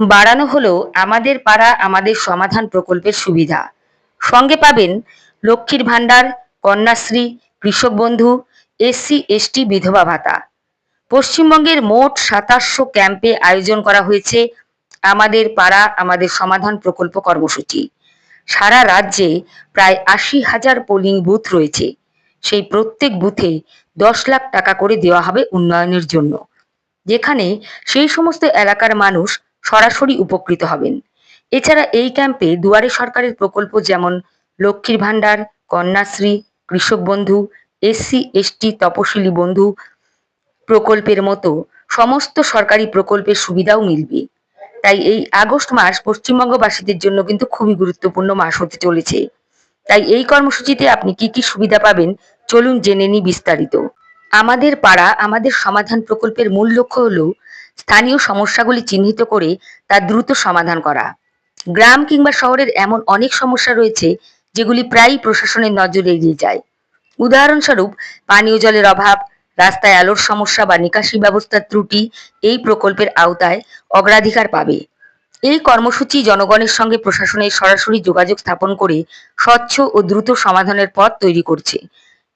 বাড়ানো হলো আমাদের পাড়া, আমাদের সমাধান প্রকল্পের সুবিধা। সঙ্গে পাবেন লক্ষ্মীর ভাণ্ডার, কন্যাশ্রী, কৃষক বন্ধু, এসসি, এসটি, বিধবা ভাতা। পশ্চিমবঙ্গের মোট সাতাশশো ক্যাম্পে আয়োজন করা হয়েছে আমাদের পাড়া, আমাদের সমাধান প্রকল্প কর্মসূচি। সারা রাজ্যে প্রায় আশি হাজার পোলিং বুথ রয়েছে। সেই প্রত্যেক বুথে দশ লাখ টাকা করে দেওয়া হবে উন্নয়নের জন্য। যেখানে সেই সমস্ত এলাকার মানুষ সরাসরি উপকৃত হবেন। এছাড়া এই ক্যাম্পে দুয়ারে সরকারের প্রকল্প যেমন লক্ষ্মীর ভাণ্ডার, কন্যাশ্রী, কৃষক বন্ধু এসসি এসটি তপশিলি বন্ধু প্রকল্পের মতো সমস্ত সরকারি প্রকল্পের সুবিধাও মিলবে। তাই এই আগস্ট মাস পশ্চিমবঙ্গবাসীদের জন্য কিন্তু খুবই গুরুত্বপূর্ণ মাস হতে চলেছে। তাই এই কর্মসূচিতে আপনি কি কি সুবিধা পাবেন চলুন জেনে নিই বিস্তারিত। আমাদের পাড়া, আমাদের সমাধান প্রকল্পের মূল লক্ষ্য হলো স্থানীয় সমস্যাগুলি চিহ্নিত করে তা দ্রুত সমাধান করা। গ্রাম কিংবা শহরের এমন অনেক সমস্যা রয়েছে যেগুলি প্রায়ই প্রশাসনের নজরে এড়িয়ে যায়। উদাহরণস্বরূপ, পানীয় জলের অভাব, রাস্তায় আলোর সমস্যা বা নিকাশি ব্যবস্থার ত্রুটি এই প্রকল্পের আওতায় অগ্রাধিকার পাবে। এই কর্মসূচি জনগণের সঙ্গে প্রশাসনের সরাসরি যোগাযোগ স্থাপন করে স্বচ্ছ ও দ্রুত সমাধানের পথ তৈরি করছে।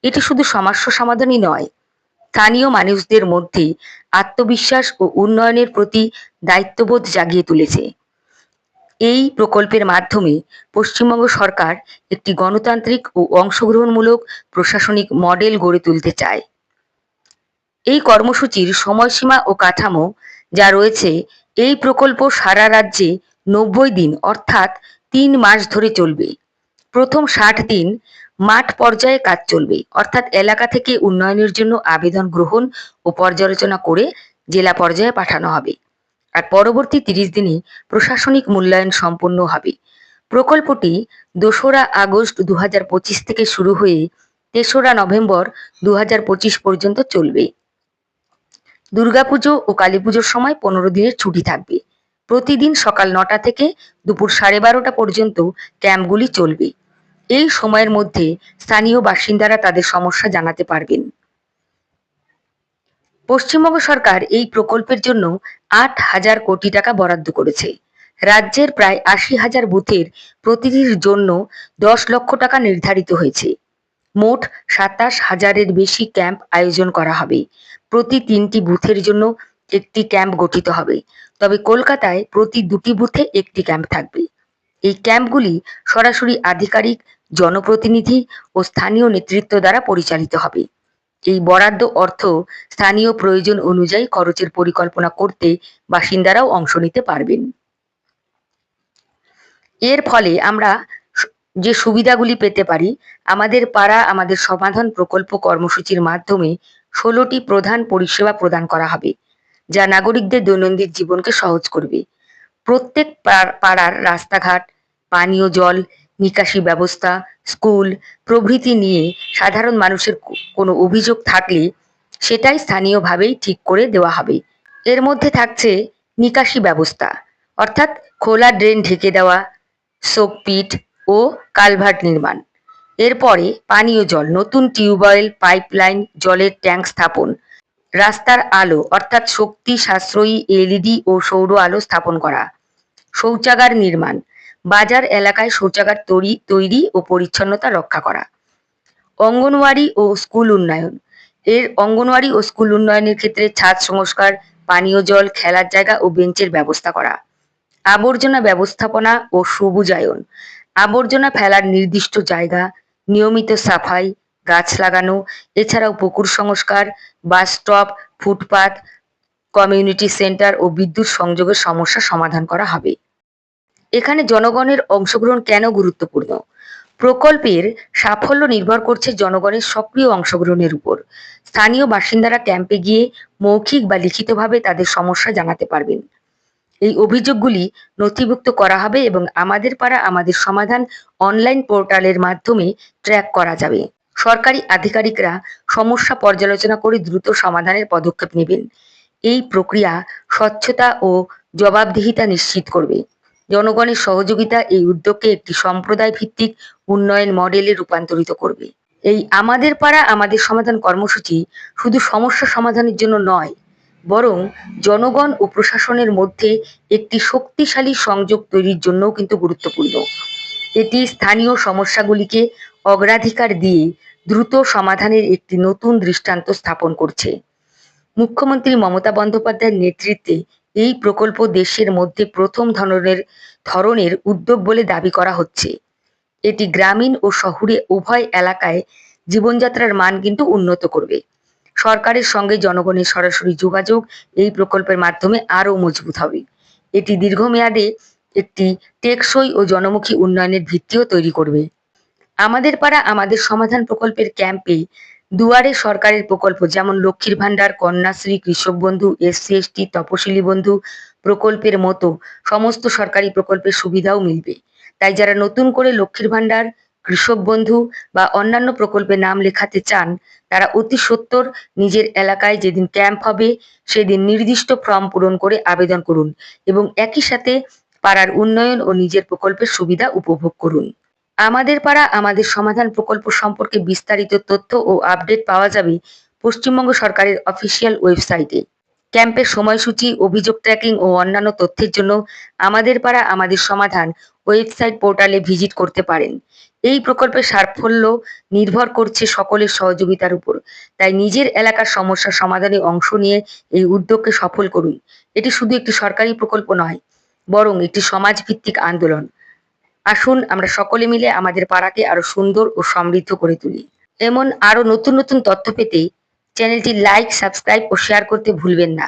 এটি শুধু সমস্যা সমাধানই নয় স্থানীয় মানুষদের মধ্যে আত্মবিশ্বাস ও উন্নয়নের প্রতি দায়িত্ববোধ জাগিয়ে তুলেছে। এই প্রকল্পের মাধ্যমে পশ্চিমবঙ্গ সরকার একটি গণতান্ত্রিক ও অংশগ্রহণমূলক প্রশাসনিক মডেল গড়ে তুলতে চায়। এই কর্মসূচির সময়সীমা ও কাঠামো যা রয়েছে, এই প্রকল্প সারা রাজ্যে নব্বই দিন অর্থাৎ তিন মাস ধরে চলবে। প্রথম ষাট দিন মাঠ পর্যায়ে কাজ চলবে। অর্থাৎ এলাকা থেকে উন্নয়নের জন্য আবেদন গ্রহণ ও পর্যালোচনা করে জেলা পর্যায়ে পাঠানো হবে। আর পরবর্তী তিরিশ দিনে প্রশাসনিক মূল্যায়ন সম্পন্ন হবে। প্রকল্পটি দোসরা আগস্ট দু হাজার পঁচিশ থেকে শুরু হয়ে তেসরা নভেম্বর দু হাজার পঁচিশ পর্যন্ত চলবে। দুর্গাপুজো ও কালী পুজোর সময় পনেরো দিনের ছুটি থাকবে। প্রতিদিন সকাল নটা থেকে দুপুর সাড়ে বারোটা পর্যন্ত ক্যাম্পগুলি চলবে। এই সময়ের মধ্যে স্থানীয় বাসিন্দারা তাদের সমস্যা জানাতে পারবেন। পশ্চিমবঙ্গ সরকার এই প্রকল্পের জন্য আট হাজার কোটি টাকা বরাদ্দ করেছে। রাজ্যের প্রায় আশি হাজার বুথের প্রতিটির জন্য দশ লক্ষ টাকা নির্ধারিত হয়েছে। মোট সাতাশ হাজারের বেশি ক্যাম্প আয়োজন করা হবে। প্রতি তিনটি বুথের জন্য একটি ক্যাম্প গঠিত হবে। তবে কলকাতায় প্রতি দুটি বুথে একটি ক্যাম্প থাকবে। এই ক্যাম্পগুলি সরাসরি আধিকারিক জনপ্রতিনিধি ও স্থানীয় নেতৃত্ব দ্বারা পরিচালিত হবে। এই বরাদ্দ অর্থ স্থানীয় প্রয়োজন অনুযায়ী খরচের পরিকল্পনা করতে বাসিন্দারাও অংশ নিতে পারবেন। এর ফলে আমরা যে সুবিধাগুলি পেতে পারি, আমাদের পাড়া, আমাদের সমাধান প্রকল্প কর্মসূচির মাধ্যমে ষোলোটি প্রধান পরিষেবা প্রদান করা হবে, যা নাগরিকদের দৈনন্দিন জীবনকে সহজ করবে। প্রত্যেক পাড়ার রাস্তাঘাট, পানীয় জল নিকাশি ব্যবস্থা, স্কুল, প্রভৃতি নিয়ে সাধারণ মানুষের কোনো অভিযোগ থাকলে সেটাই স্থানীয়ভাবেই ঠিক করে দেওয়া হবে। এর মধ্যে থাকছে নিকাশি ব্যবস্থা, অর্থাৎ খোলা ড্রেন ঢেকে দেওয়া, সোকপিট ও কালভার্ট নির্মাণ। এরপরে পানীয় জল, নতুন টিউবওয়েল, পাইপলাইন, জলের ট্যাঙ্ক স্থাপন, রাস্তার আলো, অর্থাৎ শক্তি সাশ্রয়ী এলইডি ও সৌর আলো স্থাপন করা, শৌচাগার নির্মাণ বাজার এলাকায় শৌচাগার তৈরি তৈরি ও পরিচ্ছন্নতা রক্ষা করা। অঙ্গনওয়াড়ি ও স্কুল উন্নয়ন। এর অঙ্গনওয়াড়ি ও স্কুল উন্নয়নের ক্ষেত্রে ছাদ সংস্কার, পানীয় জল, খেলার জায়গা ও বেঞ্চের ব্যবস্থা করা। আবর্জনা ব্যবস্থাপনা ও সবুজায়ন। আবর্জনা ফেলার নির্দিষ্ট জায়গা, নিয়মিত সাফাই, গাছ লাগানো, এছাড়াও পুকুর সংস্কার, বাস স্টপ, ফুটপাত, কমিউনিটি সেন্টার ও বিদ্যুৎ সংযোগের সমস্যা সমাধান করা হবে। এখানে জনগণের অংশগ্রহণ কেন গুরুত্বপূর্ণ? প্রকল্পের সাফল্য নির্ভর করছে জনগণের সক্রিয় অংশগ্রহণের উপর। স্থানীয় বাসিন্দারা ক্যাম্পে গিয়ে মৌখিক বা লিখিতভাবে তাদের সমস্যা জানাতে পারবেন। এই অভিযোগগুলি নথিভুক্ত করা হবে এবং আমাদের পাড়া আমাদের সমাধান অনলাইন পোর্টালের মাধ্যমে ট্র্যাক করা যাবে। সরকারি আধিকারিকরা সমস্যা পর্যালোচনা করে দ্রুত সমাধানের পদক্ষেপ নেবেন। এই প্রক্রিয়া স্বচ্ছতা ও জবাবদিহিতা নিশ্চিত করবে। জনগণের সহযোগিতা এই উদ্যোগকে একটি সম্প্রদায় ভিত্তিক উন্নয়ন মডেলে রূপান্তরিত করবে। এই আমাদের পাড়া, আমাদের সমাধান কর্মসূচি শুধু সমস্যা সমাধানের জন্য নয়, বরং জনগণ ও প্রশাসনের মধ্যে একটি শক্তিশালী সংযোগ তৈরির জন্যও কিন্তু গুরুত্বপূর্ণ। এটি স্থানীয় সমস্যাগুলিকে অগ্রাধিকার দিয়ে দ্রুত সমাধানের একটি নতুন দৃষ্টান্ত স্থাপন করছে। মুখ্যমন্ত্রী মমতা বন্দ্যোপাধ্যায়ের নেতৃত্বে এই প্রকল্প দেশের মধ্যে প্রথম ধরনের ধরনের উদ্যোগ বলে দাবি করা হচ্ছে। এটি গ্রামীণ ও শহুরে উভয় এলাকায় জীবনযাত্রার মান কিন্তু উন্নত করবে। সরকারের সঙ্গে জনগণের সরাসরি যোগাযোগ এই প্রকল্পের মাধ্যমে আরও মজবুত হবে। এটি দীর্ঘমেয়াদে একটি টেকসই ও জনমুখী উন্নয়নের ভিত্তিও তৈরি করবে। আমাদের পাড়া আমাদের সমাধান প্রকল্পের ক্যাম্পে দুয়ারে সরকারের প্রকল্প, যেমন লক্ষ্মীর ভাণ্ডার, কন্যাশ্রী, কৃষক বন্ধু, এসসি, এসটি, তপশিলি বন্ধু প্রকল্পের মতো সমস্ত সরকারি প্রকল্পের সুবিধাও মিলবে। তাই যারা নতুন করে লক্ষ্মীর ভাণ্ডার, কৃষক বন্ধু বা অন্যান্য প্রকল্পে নাম লেখাতে চান, তারা অতি সত্বর নিজের এলাকায় যেদিন ক্যাম্প হবে, সেদিন নির্দিষ্ট ফর্ম পূরণ করে আবেদন করুন এবং একই সাথে পাড়ার উন্নয়ন ও নিজের প্রকল্পের সুবিধা উপভোগ করুন। আমাদের পাড়া, আমাদের সমাধান প্রকল্প সম্পর্কে বিস্তারিত তথ্য ও আপডেট পাওয়া যাবে পশ্চিমবঙ্গ সরকারের অফিসিয়াল ওয়েবসাইটে। ক্যাম্পের সময়সূচি, অভিযোগ ট্র্যাকিং ও অন্যান্য তথ্যের জন্য আমাদের পাড়া, আমাদের সমাধান ওয়েবসাইট পোর্টালে ভিজিট করতে পারেন। এই প্রকল্পের সাফল্য নির্ভর করছে সকলের সহযোগিতার উপর। তাই নিজের এলাকার সমস্যা সমাধানে অংশ নিয়ে এই উদ্যোগকে সফল করুন। এটি শুধু একটি সরকারি প্রকল্প নয়, বরং একটি সমাজভিত্তিক আন্দোলন। আসুন, আমরা সকলে মিলে আমাদের পাড়াকে আরও সুন্দর ও সমৃদ্ধ করে তুলি। এমন আরও নতুন নতুন তথ্য পেতে চ্যানেলটি লাইক, সাবস্ক্রাইব ও শেয়ার করতে ভুলবেন না।